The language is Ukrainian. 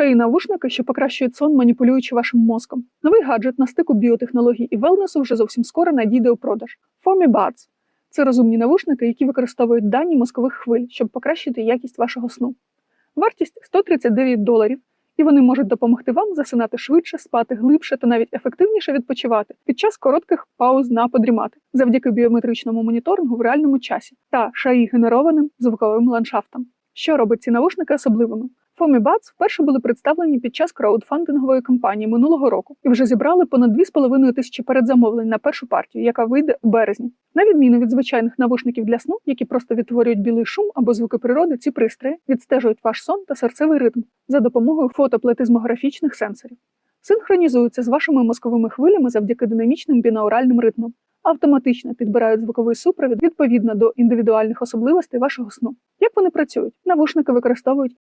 Шеї навушники, що покращують сон, маніпулюючи вашим мозком. Новий гаджет на стику біотехнологій і велнесу вже зовсім скоро надійде у продаж. Foamy Buds – це розумні навушники, які використовують дані мозкових хвиль, щоб покращити якість вашого сну. Вартість 139 доларів, і вони можуть допомогти вам засинати швидше, спати глибше та навіть ефективніше відпочивати під час коротких пауз на подрімати завдяки біометричному моніторингу в реальному часі та шаї генерованим звуковим ландшафтам. Що робить ці навушники особливими? Foamy Buds вперше були представлені під час краудфандингової кампанії минулого року і вже зібрали понад 2,5 тисячі передзамовлень на першу партію, яка вийде у березні. На відміну від звичайних навушників для сну, які просто відтворюють білий шум або звуки природи, ці пристрої відстежують ваш сон та серцевий ритм за допомогою фотоплетизмографічних сенсорів. Синхронізуються з вашими мозковими хвилями завдяки динамічним бінауральним ритмам, автоматично підбирають звуковий супровід відповідно до індивідуальних особливостей вашого сну. Як вони працюють? Навушники використовують